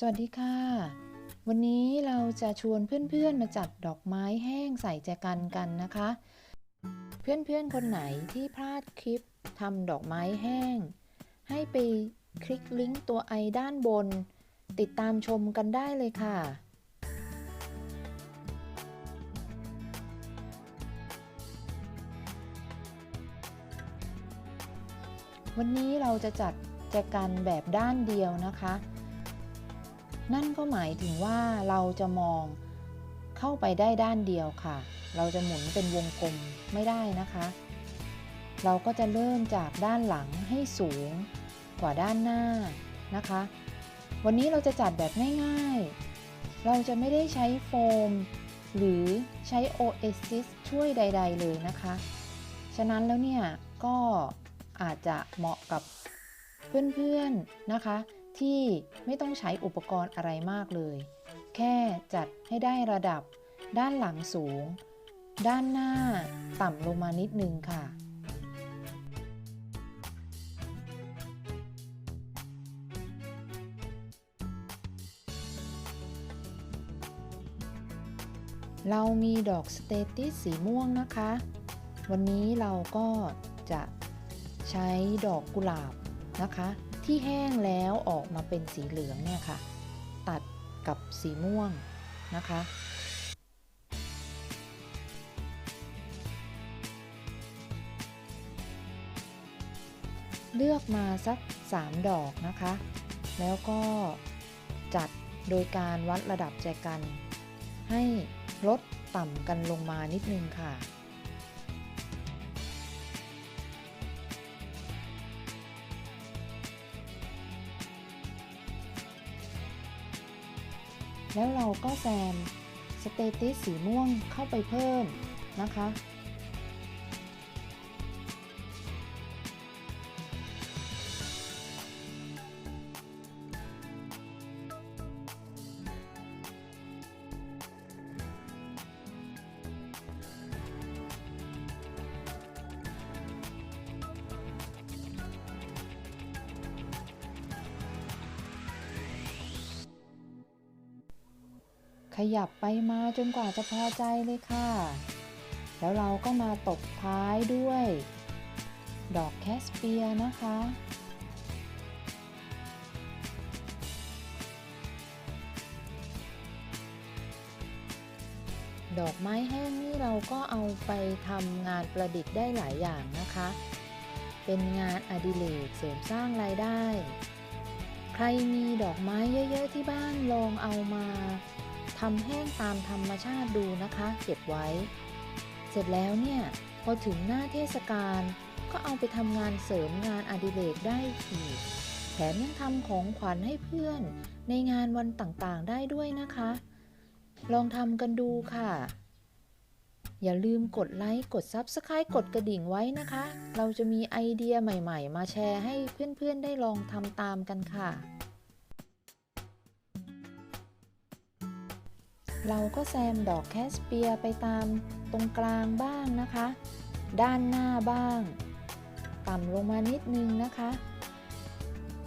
สวัสดีค่ะ วันนี้เราจะชวนเพื่อนๆมาจัดดอกไม้แห้งใส่แจกันกันนะคะ เพื่อนๆคนไหนที่พลาดคลิปทำดอกไม้แห้ง ให้ไปคลิกลิงก์ตัวไอด้านบน ติดตามชมกันได้เลยค่ะวันนี้เราจะจัดแจกันแบบด้านเดียวนะคะ นั่นก็หมายถึงว่าเราจะมองเข้าไปได้ด้านเดียวค่ะ เราจะหมุนเป็นวงกลมไม่ได้นะคะ เราก็จะเริ่มจากด้านหลังให้สูงกว่าด้านหน้านะคะ วันนี้เราจะจัดแบบง่ายๆ เราจะไม่ได้ใช้โฟม หรือใช้ Oasis ช่วยใด ๆ เลยนะคะ ฉะนั้นแล้วเนี่ยก็อาจจะเหมาะกับเพื่อนๆนะคะ ที่ไม่ต้องใช้อุปกรณ์อะไรมากเลย แค่จัดให้ได้ระดับ ด้านหลังสูง ด้านหน้าต่ำลงมานิดนึงค่ะ เรามีดอกสเตติสสีม่วงนะคะ วันนี้เราก็จะใช้ดอกกุหลาบนะคะ ที่แห้งแล้วออกมาเป็นสีเหลืองเนี่ยค่ะ ตัดกับสีม่วงนะคะ เลือกมาสัก 3 ดอกนะคะ แล้วก็จัดโดยการวัดระดับแจกัน ให้ลดต่ำกันลงมานิดนึงค่ะ แล้วเราก็แซมสเตติสสีม่วงเข้าไปเพิ่มนะคะ ขยับไปมาจนกว่าจะพอใจเลยค่ะ แล้วเราก็มาตบท้ายด้วย ดอกแคสเปียนะคะ ดอกไม้แห้งนี่เราก็เอาไปทำงานประดิษฐ์ได้หลายอย่างนะคะ เป็นงานอดิเรกเสริมสร้างรายได้ ใครมีดอกไม้เยอะ ๆ ที่บ้านลองเอามา ทำแห้งตามธรรมชาติดูนะคะ เก็บไว้ เสร็จแล้วเนี่ยพอถึงหน้าเทศกาลก็เอาไปทำงานเสริมงานอดิเรกได้อีกแถมยังทำของขวัญให้เพื่อนในงานวันต่างๆได้ด้วยนะคะ ลองทำกันดูค่ะ อย่าลืมกดไลค์กด Subscribe กดกระดิ่งไว้นะคะ เราจะมีไอเดียใหม่ๆ มาแชร์ให้เพื่อนๆได้ลองทำตามกันค่ะ เราก็แซมดอกแคสเปียไปตามตรงกลางบ้างนะคะ ด้านหน้าบ้าง ต่ำลงมานิดนึงนะคะ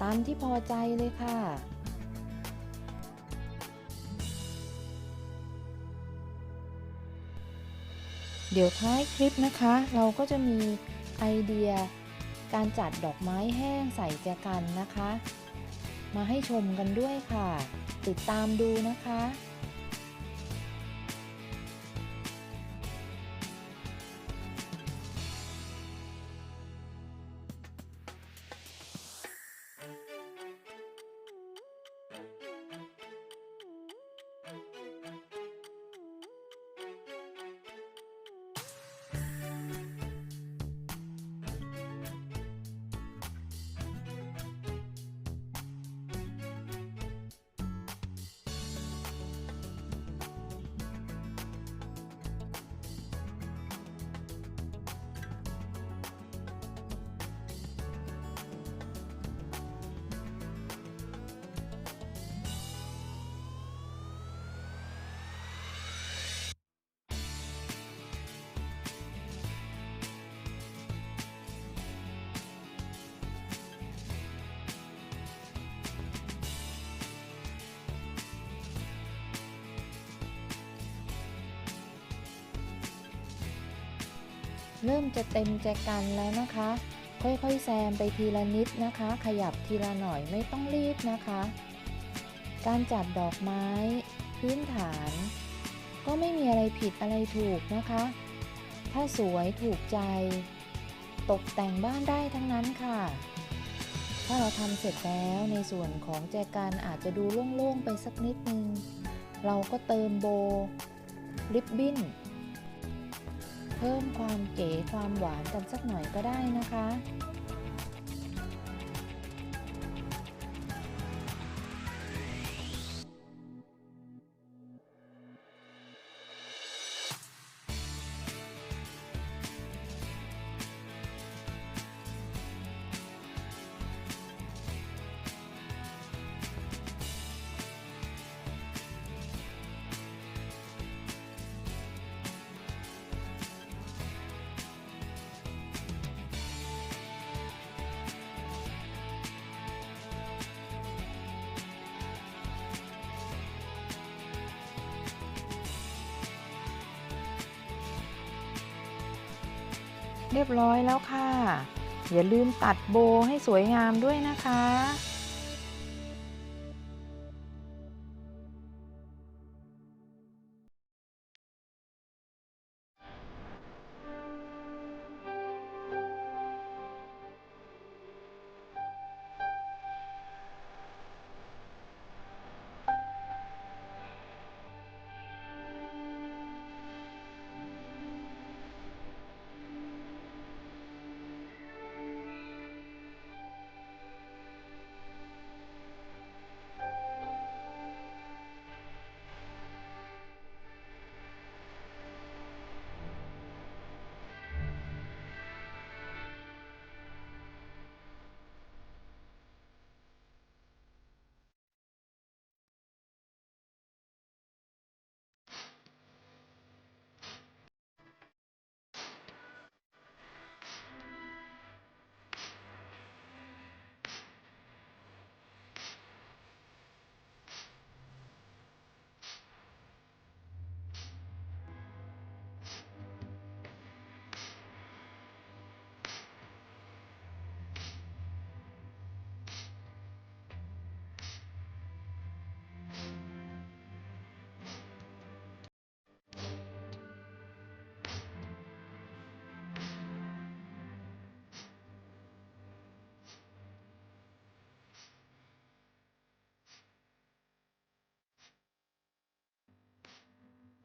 ตามที่พอใจเลยค่ะเดี๋ยวท้ายคลิปนะคะ เราก็จะมีไอเดียการจัดดอกไม้แห้งใส่แจกันนะคะ มาให้ชมกันด้วยค่ะ ติดตามดูนะคะ เริ่มจะเต็มแจกันแล้วนะคะ ค่อยๆแซมไปทีละนิดนะคะ ขยับทีละหน่อยไม่ต้องรีบนะคะ การจัดดอกไม้ พื้นฐาน ก็ไม่มีอะไรผิดอะไรถูกนะคะ ถ้าสวยถูกใจ ตกแต่งบ้านได้ทั้งนั้นค่ะ ถ้าเราทำเสร็จแล้วในส่วนของแจกันอาจจะดูโล่งๆไปสักนิดนึง เราก็เติมโบ ริบบิ้น เพิ่มความเก๋ความหวานกันสักหน่อยก็ได้นะคะ เรียบร้อยแล้วค่ะ อย่าลืมตัดโบให้สวยงามด้วยนะคะ